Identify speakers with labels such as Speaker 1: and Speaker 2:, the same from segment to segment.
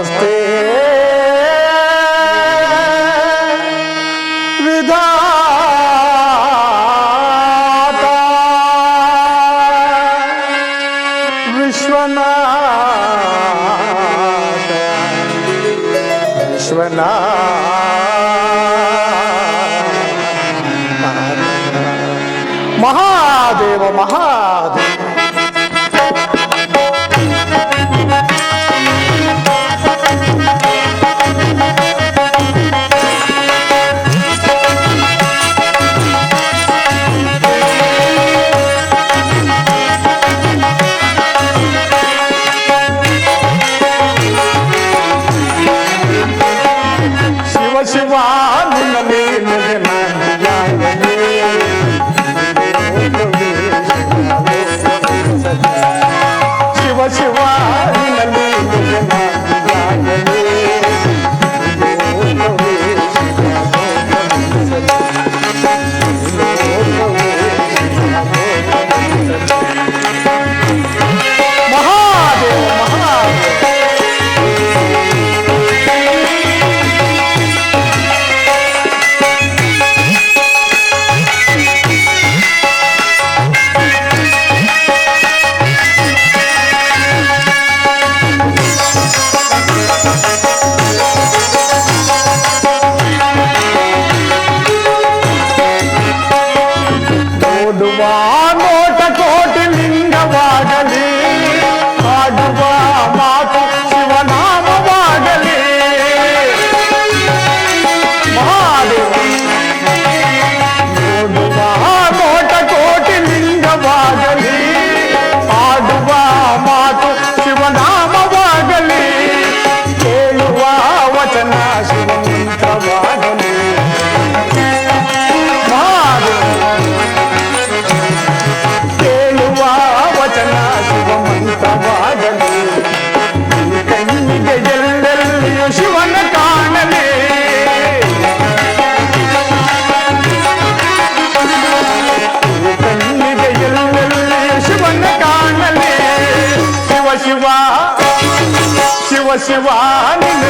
Speaker 1: वास्ते विधाता विश्वनाथ। विश्वनाथ। महादेव महा la la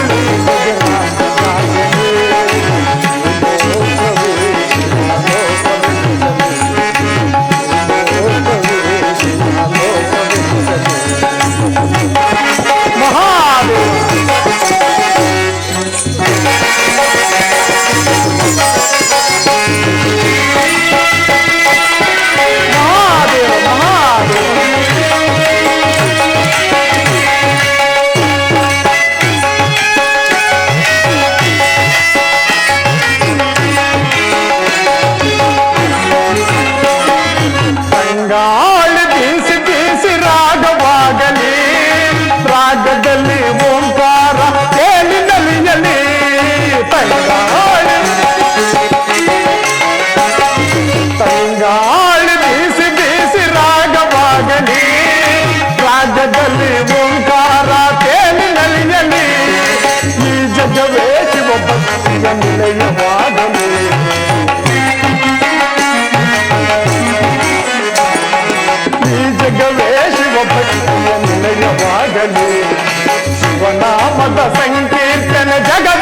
Speaker 1: Gracias. பக்திய நிலைய வாதமே சிவநாமத சங்கீர்த்தன ஜகவே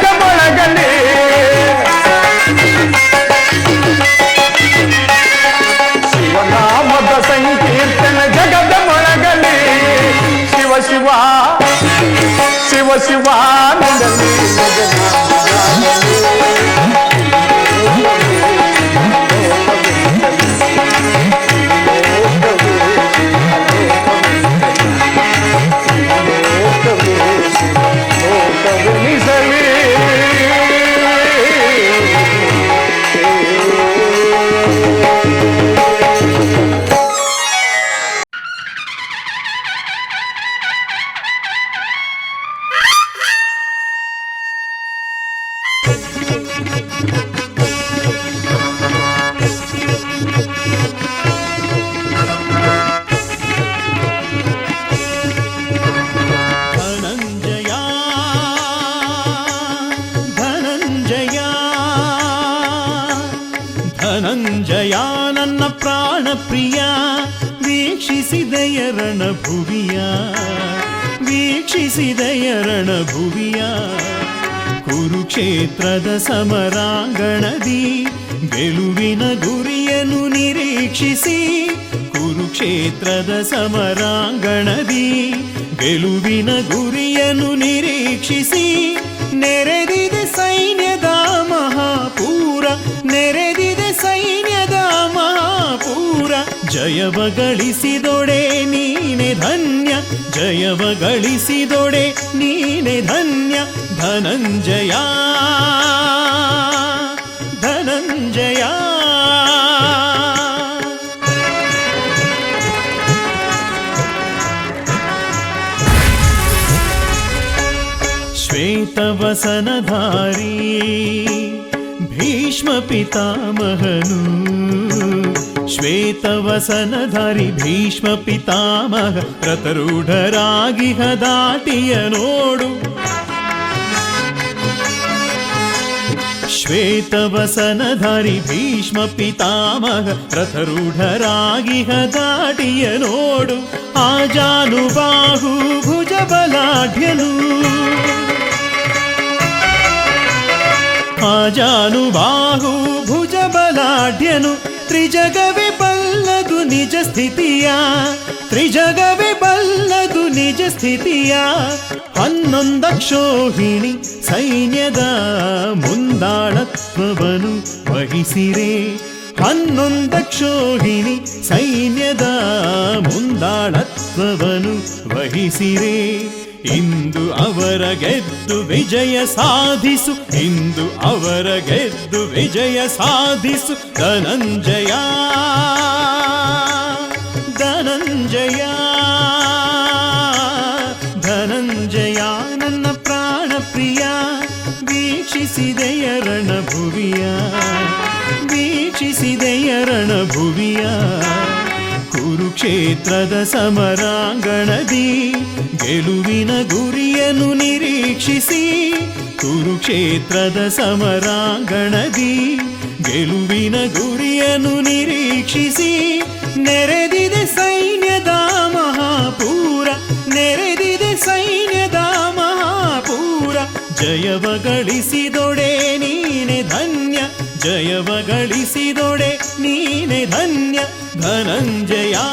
Speaker 2: ಧನಂಜಯಾ ನನ್ನ ಪ್ರಾಣಪ್ರಿಯ ವೀಕ್ಷಿಸಿದಯರಣ ಭುವಿಯ ವೀಕ್ಷಿಸಿದಯರಣ ಭುವಿಯ ಕುರುಕ್ಷೇತ್ರದ ಸಮರಾಂಗಣದಿ ಗೆಲುವಿನ ಗುರಿಯನ್ನು ನಿರೀಕ್ಷಿಸಿ ಕುರುಕ್ಷೇತ್ರದ ಸಮರಾಂಗಣದಿ ಗೆಲುವಿನ ಗುರಿಯನ್ನು ನಿರೀಕ್ಷಿಸಿ ನೆರೆದಿದೆ ಸೈನ್ಯದ ಮಹಾಪೂರ ನೆರೆದಿದೆ ಜಯವ ಗಳಿಸಿದೊಡೆ ನೀನೆ ಧನ್ಯ ಜಯವ ಗಳಿಸಿದೊಡೆ ನೀನೆ ಧನ್ಯ ಧನಂಜಯ ಧನಂಜಯ ಶ್ವೇತವಸನಧಾರಿ ಭೀಷ್ಮ ಪಿತಾಮಹನು ಶ್ವೇತವಸನಧಾರಿ ಭೀಷ್ಮ ಪಿತಾಮಹ ರಥರೂಢರಾಗಿಹ ಹದಾಟಿಯ ನೋಡು. ಶ್ವೇತವಸನಧಾರಿ ಭೀಷ್ಮ ಪಿತಾಮಹ ರಥರೂಢರಾಗಿಹ ಹದಾಟಿಯ ನೋಡು. ಆಜಾನುಬಾಹು ಭುಜ ಬಲಾಢ್ಯನು. ಆಜಾನುಬಾಹು ಭುಜ ಬಲಾಢ್ಯನು. ತ್ರಿಜಗವೇ ಬಲ್ಲದು ನಿಜ ಸ್ಥಿತಿಯ, ತ್ರಿಜಗವೇ ಬಲ್ಲದು ನಿಜ ಸ್ಥಿತಿಯ. ಹನ್ನೊಂದಕ್ಷೋಹಿಣಿ ಸೈನ್ಯದ ಮುಂದಾಳತ್ವವನ್ನು ವಹಿಸಿರೆ. ಹನ್ನೊಂದಕ್ಷೋಹಿಣಿ ಸೈನ್ಯದ ಮುಂದಾಳತ್ವವನ್ನು ವಹಿಸಿರೆ. ಇಂದು ಅವರ ಗೆದ್ದು ವಿಜಯ ಸಾಧಿಸು, ಇಂದು ಅವರ ಗೆದ್ದು ವಿಜಯ ಸಾಧಿಸು, ಧನಂಜಯ ಧನಂಜಯ ಧನಂಜಯ, ನನ್ನ ಪ್ರಾಣ ಪ್ರಿಯ, ವೀಕ್ಷಿಸಿದೆಯ ರಣಭುವಿಯ ವೀಕ್ಷಿಸಿದೆಯ ರಣಭುವಿಯ. ಕುರುಕ್ಷೇತ್ರದ ಸಮರಾಂಗಣದಿ, ಗೆಲುವಿನ ಗುರಿಯನ್ನು ನಿರೀಕ್ಷಿಸಿ, ಕುರುಕ್ಷೇತ್ರದ ಸಮರಾಂಗಣದಿ, ಗೆಲುವಿನ ಗುರಿಯನ್ನು ನಿರೀಕ್ಷಿಸಿ, ನೆರೆದಿದೆ ಸೈನ್ಯದ ಮಹಾಪೂರ, ನೆರೆದಿದೆ ಸೈನ್ಯದ ಮಹಾಪೂರ. ಜಯವ ಗಳಿಸಿದೊಡೆ ನೀನೆ ಧನ್ಯ, ಜಯವ ಗಳಿಸಿದೊಡೆ ನೀನೆ ಧನ್ಯ. धनंजया।